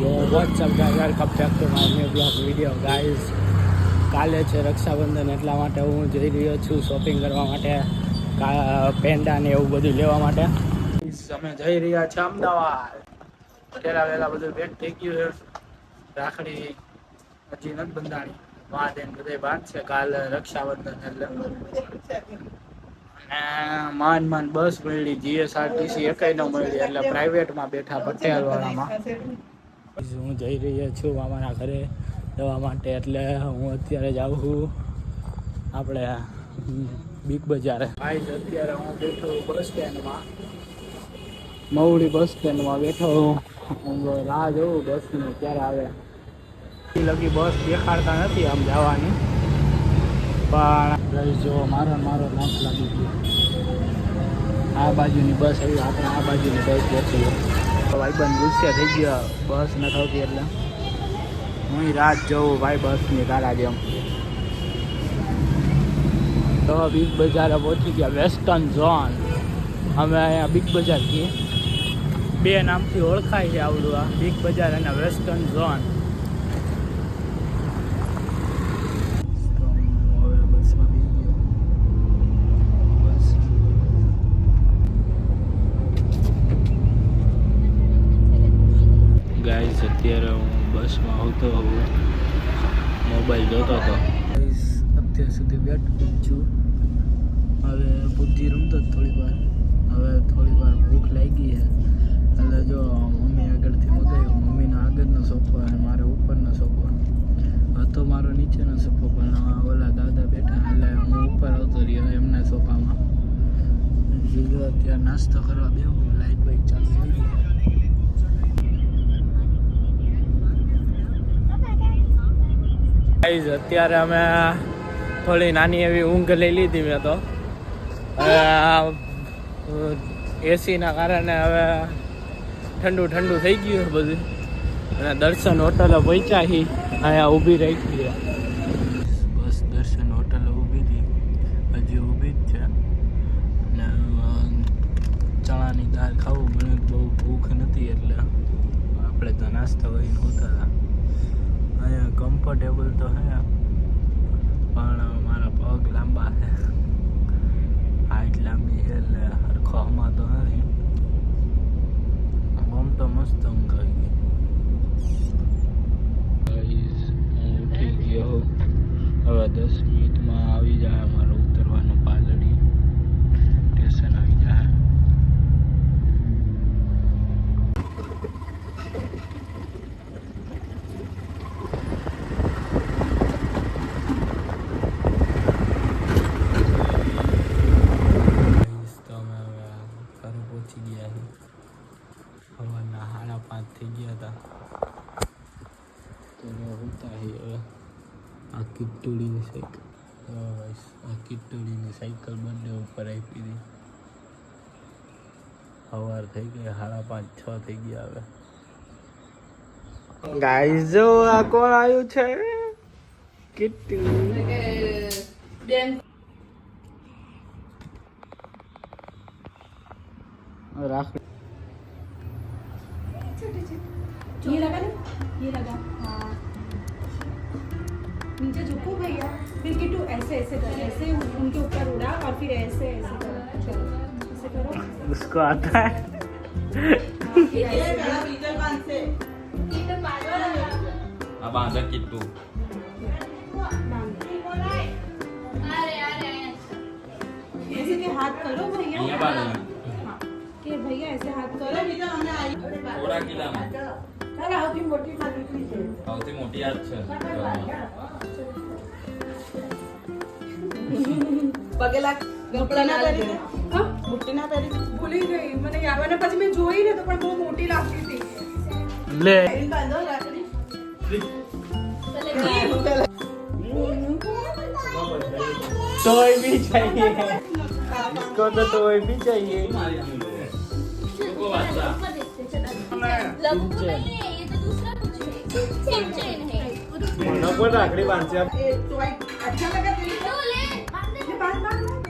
Yo, what's up guys? Welcome back to my new vlog video guys. કાલે છે રક્ષાબંધન એટલા માટે હું જઈ રહ્યો છું શોપિંગ કરવા માટે પેંડા ને એવું બધું લેવા માટે. અમે જઈ રહ્યા છીએ અમદાવાદ. પહેલા વહેલા બધું ભેટ થઈ ગયું છે. રાખડી હજી નથી બંધાણી. વાદ એને બધે બાંધશે કાલે રક્ષાબંધન એટલે. માન માન બસ મળી જીએસઆરટીસી એકાઈ ન મળી એટલે પ્રાઇવેટમાં બેઠા પટેલ વાળામાં. હું જઈ રહ્યો છું મામાના ઘરે જવા માટે. એટલે હું અત્યારે જાઉં છું આપણે બિગ બજારે. ભાઈ અત્યારે હું બેઠો બસ સ્ટેન્ડમાં. મવડી બસ સ્ટેન્ડમાં બેઠો હું રાહ જોઉં બસની ક્યારે આવે. લગી બસ દેખાડતા નથી આમ જવાની. પણ જો મારો મારો નાક લાગી ગયો. આ બાજુની બસ આવી, આપણે આ બાજુની બસ બેઠી ભાઈબંધ ગુસ્સે થઈ ગયો. બસ ન થતી એટલે. હું રાત જોઉં ભાઈ બસની તારા જેમ તો બિગ બજાર પહોંચી ગયા. વેસ્ટર્ન ઝોન અમે અહીંયા બિગ બજાર છીએ બે નામથી ઓળખાય છે આવડું આ. બિગ બજાર અને વેસ્ટર્ન ઝોન બેઠો છું. હવે બુદ્ધિ રમતો જ થોડી વાર. હવે થોડી વાર ભૂખ લાગી છે. એટલે જો મમ્મી આગળથી મગાવ્યું. મમ્મીનો આગળનો સોફો અને મારે ઉપરનો સોફો હતો મારો નીચેનો સોફો પણ ઓલા દાદા બેઠા એટલે હું ઉપર આવતો રહ્યો એમના સોફામાં જીગો અત્યારે નાસ્તો કરવા બેહું, લાઈટ બાઈટ ચાલુ થઈ ગઈ ગાઈઝ અત્યારે અમે થોડી નાની એવી ઊંઘ લઈ લીધી મેં તો. એસીના કારણે હવે ઠંડુ ઠંડુ થઈ ગયું બધું. અને દર્શન હોટલે પહોંચ્યા અહીંયા ઊભી રાખી ગઈ બસ દર્શન હોટલ ઊભી હતી. હજી ઊભી જ છે. અને ચણાની દાળ ખાવું મને બહુ ભૂખ નથી એટલે આપણે તો નાસ્તા હોય હોતા હતા. અહીંયા કમ્ફર્ટેબલ તો હે. પણ મારા પગ લાંબા છે. હાઈટ લાંબી છે એટલે હરખો તો નથી. આમ તો મસ્ત ઊંઘ આવી ગઈ હું ઉઠી ગયો. હવે દસ મિનિટમાં આવી જાય મારો ઉતરવાનો પાલડી સ્ટેશન આવી જાય ગાઈસ તો અમે હવે ઘરે પહોંચી ગયા છીએ સવારના સાડા પાંચ થઈ ગયા હતા તો હવે ઉતા હવે આ કિટ્ટુડીની સાયકલ આ કિટ્ટુડીની સાયકલ બંને ઉપર આપી હતી સવાર થઈ ગઈ સાડા પાંચ છ થઈ ગયા હવે. ગાઈસ જો આ કોણ આવ્યું છે? કિટ્ટુ રાખ नीचे झुको भैया फिर किटू ऐसे ऐसे कर ऐसे उनके ऊपर उड़ा और फिर ऐसे ऐसे करो चलो ऐसे करो उसको आता है अब आधा किट्टू के हाथ करो भैया के भैया ऐसे हाथ करो थोड़ा किला સૌથી મોટી યાદ છે પગેલા મુઠ્ઠી ના પહેરી દે. હા? મુઠ્ઠી ના પહેરી ભૂલી ગઈ મને યાદ અને પછી મેં જોઈ ને તો પણ બહુ મોટી લાગતી હતી લે પહેરીને બાંધો રાખડી टॉय भी चाहिए इसको तो टॉय भी चाहिए લોકો વાંચતા लघु नहीं है ये तो दूसरा कुछ है सिम चेन है મને પણ રાખડી બાંધશે એ તો આ अच्छा लगा तेरी तो ले बांध दे ये बांध बांध बांध।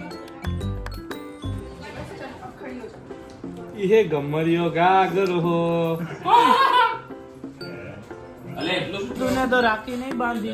ये गमरियो गागर हो લે એટલું તું ને તો રાખી નહીં બાંધી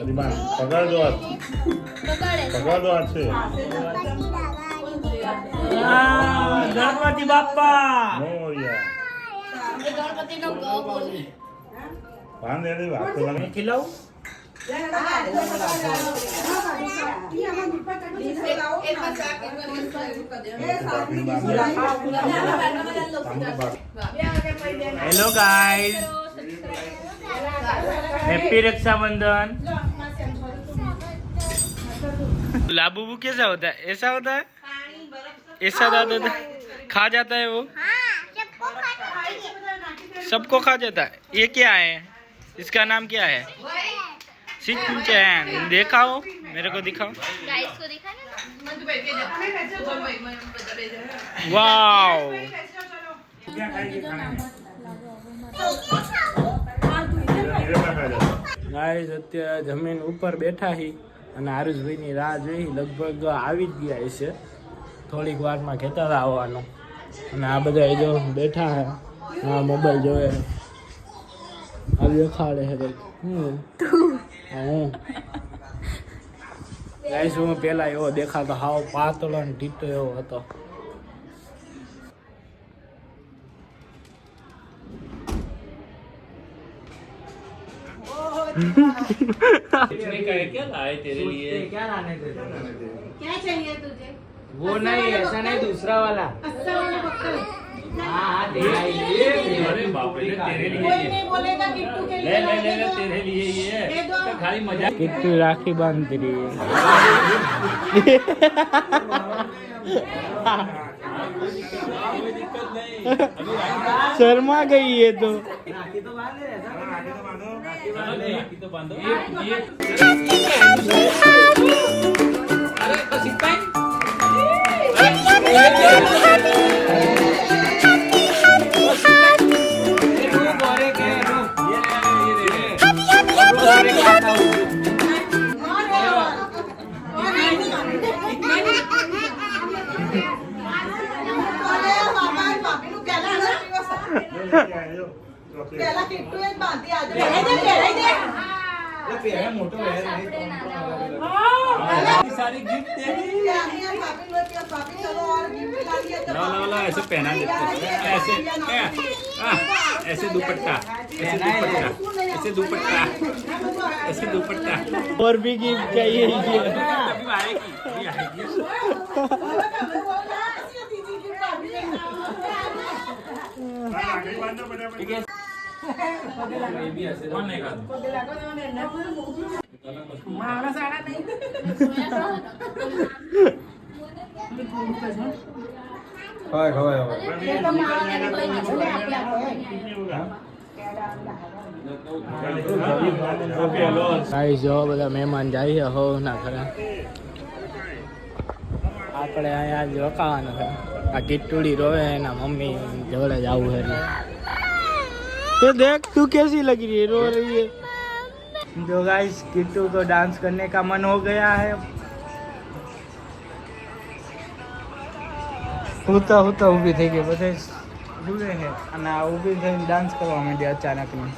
અરે બા છે. ગણપતિ બાપા મોરિયા. ગણપતિ નો ભાન દે વાત hello guys happy Rakshabandhan Labubu कैसा होता है ऐसा होता है ऐसा दादा था खा जाता है वो सबको खा जाता है ये क्या है इसका नाम क्या है सिंचन दिखाओ मेरे को दिखाओ ગાઈસ को देखा ना वाओ क्या खाएगी खाने में मेरे पास आ जाओ ગાઈસ અત્યારે જમીન ઉપર બેઠા હી અને આરુષભાઈની રાહ જોઈ લગભગ આવી જ ગયા છે થોડીક વારમાં કહેતા હતા આવવાનું. અને આ બધા એ જો બેઠા હે આ મોબાઈલ જોવે આ દેખાડે હે ભાઈ ગાઈસ હું પેલા એવો દેખાતો હાવ પાતળો ને ઢીટો એવો હતો. क्या लाए तेरे लिए क्या लाने थे क्या चाहिए तुझे वो नहीं ऐसा नहीं दूसरा वाला अच्छा वाला पक्का हाँ हाँ तेरा ये अरे बाप रे तेरे लिए कोई ये नहीं बोलेगा किट्टू के ले लिए ले ले ले लाएगा। तेरे लिए ये दे दो। तो खाली मजा किट्टू राखी बांध रही है कोई दिक्कत नहीं अभी राखी शर्मा गई है तो चलो जी, राखी तो ¡Gracias! પહેરાઈ દે, પહેરાઈ દે. सारी गिफ्ट दे दी કે આની આ ભાભીનું હોય કે ભાભી ચલો और गिफ्ट ला दिए तो ला ला ला ऐसे पहना देते हैं ऐसे हाँ, ऐसे दुपट्टा ऐसे दुपट्टा ऐसे दुपट्टा ऐसे दुपट्टा और भी गिफ्ट चाहिए अभी आएगी अभी आएगी आगे बांधो મારા સાડા બધા મહેમાન જાય હો, ના ખરા. આપણે અહીંયા રોકાવાના આ કિટુડી રોવે, એના મમ્મી જોડે જ આવું છે तो देख तू कैसी लग रही है रो रही है जो गाइस किट्टू को डांस करने का मन हो गया है હોતા હોતા ઊભી થઈ ગઈ બધે જુએ છે અને આ ઊભી થઈને ડાન્સ કરવા માંડી અચાનકની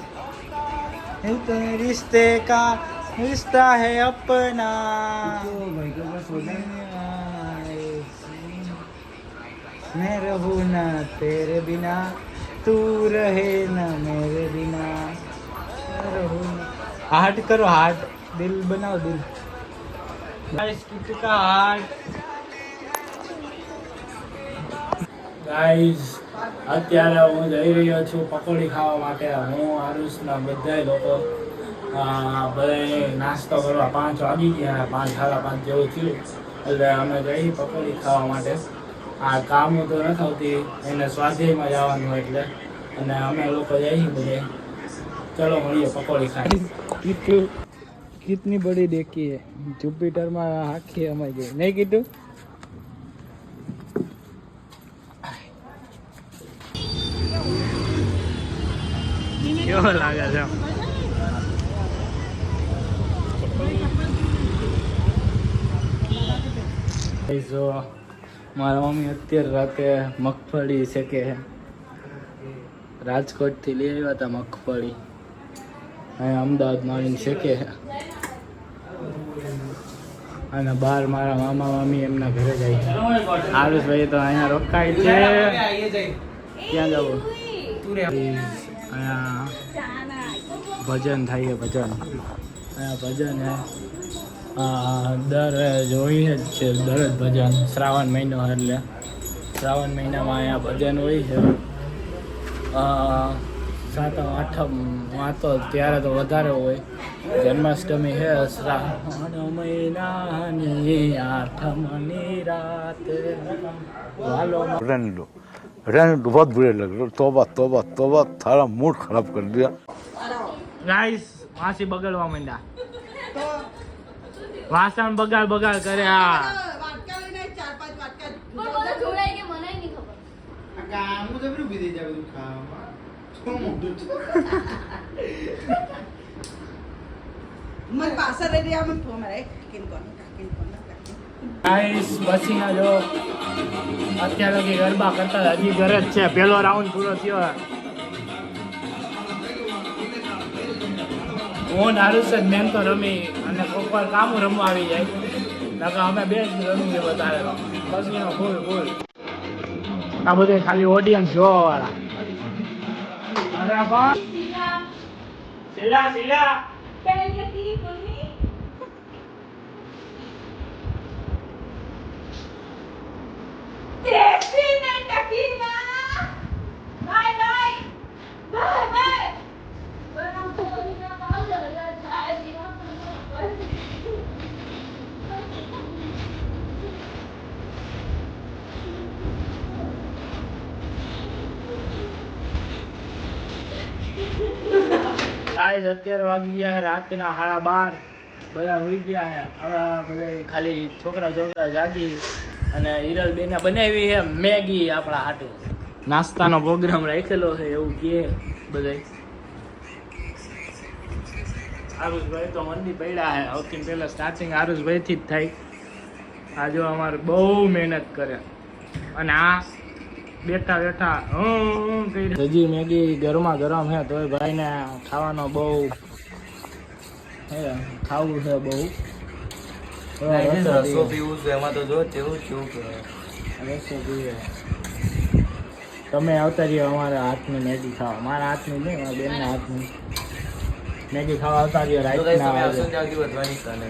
ये तो रिश्ते का रिश्ता है अपना मैं रहूँ ना तेरे તું રહે ના મેરે બિના. હાર્ટ કરો, હાર્ટ. દિલ બનાવો, દિલ. Guys કિટકા heart. ગાઈસ અત્યારે હું જઈ રહ્યો છું પકોડી ખાવા માટે. હું, આરુષના બધા લોકો બધા નાસ્તો કરવા પાંચ વાગી ગયા, પાંચ, સાડા પાંચ જેવું થયું. એટલે અમે જઈ પકોડી ખાવા માટે. આ કામ તો નથી આવતી એને સ્વાધ્યાયમાં જવાનું એટલે. અને અમે લોકો જઈએ બધે. ચલો મળીએ પકોડી ખાઈ. કિતની બડી દેખી હે જુપિટરમાં આખી અમાઈ ગઈ નહીં કીધું? કેવો લાગે છે મારા મમ્મી અત્યારે રાતે મગફળી છે રાજકોટથી લઈ આવ્યા હતા મગફળી. અહીંયા અમદાવાદમાં આવીને શેકે અને બહાર મારા મામા મામી એમના ઘરે જાય. આરુષભાઈ તો અહીંયા રોકાય છે. ક્યાં જવું? અહીંયા ભજન થાય ભજન. અહીંયા ભજન હે દર જોઈએ જ છે દરરોજ ભજન શ્રાવણ મહિનો એટલે શ્રાવણ મહિનામાં અહીંયા ભજન હોય છે અ, સાતમ આઠમ વાતો ત્યારે તો વધારે હોય જન્માષ્ટમી છે શ્રાવણ મહિનાની આઠમની રાત વાલો रहने दो रहने दो बहुत बुरे लग रहे हो तोबा तोबा तोबा थारा मूड खराब कर दिया ગાઈસ વાસી બગડવા માંડ્યા વાસણ બગાડ બગાડ કરે આ બસીના જો. અત્યાર લગી ગરબા કરતા હજી ઘરે જ છે. પેલો રાઉન્ડ પૂરો થયો. હું નારુસ જ મેન તો રમી. અને કામ રમવા આવી જાય. નકર અમે બે જ રમીએ વધારે બસીનો ફૂલ ફૂલ. આ બધે ખાલી ઓડિયન્સ જોવા વાળા અરે સિલા સીલા સીલા પહેલેથી કોની ટેક્સી ને ટકીના બાય બાય બાય બાય બનાવ તો ના પાવડર જાય જીવા ગાઈસ અત્યારે વાગી ગયા રાતના સાડા બાર. બધા હોઈ ગયા હવે બધા ખાલી છોકરા છોકરા જાગી અને હિરલ બેને બનાવી છે મેગી આપણા હાટુ. નાસ્તાનો પ્રોગ્રામ રાખેલો છે, એવું કે બધા આરુષભાઈ તો મંદી પડ્યા છે. સૌથી પહેલા સ્ટાર્ટિંગ આરુષભાઈથી જ થાય. આ જો અમારે બહુ મહેનત કરે. અને આ બેઠા બેઠા હજી મેગી ગરમા ગરમ હે તોય ભાઈને ખાવાનો બહુ હે ખાવું છે બહુ. રસો પીવું છું એમાં તો જો કેવું કેવું રસો પીવે. તમે આવતા રહ્યો અમારા હાથની મેગી ખાવા. મારા હાથની નહીં મારા બેનના હાથની. મેગી ખાવા આવતા રહ્યો રાઈટ ના ચાલે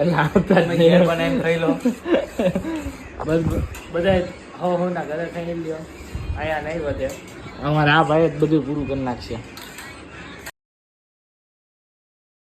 એટલે આવતા બસ બધા હો ના ઘરે ખાઈ લ્યો. અહીંયા નહીં વધે. અમારા આ ભાઈ જ બધું પૂરું કરી નાખશે.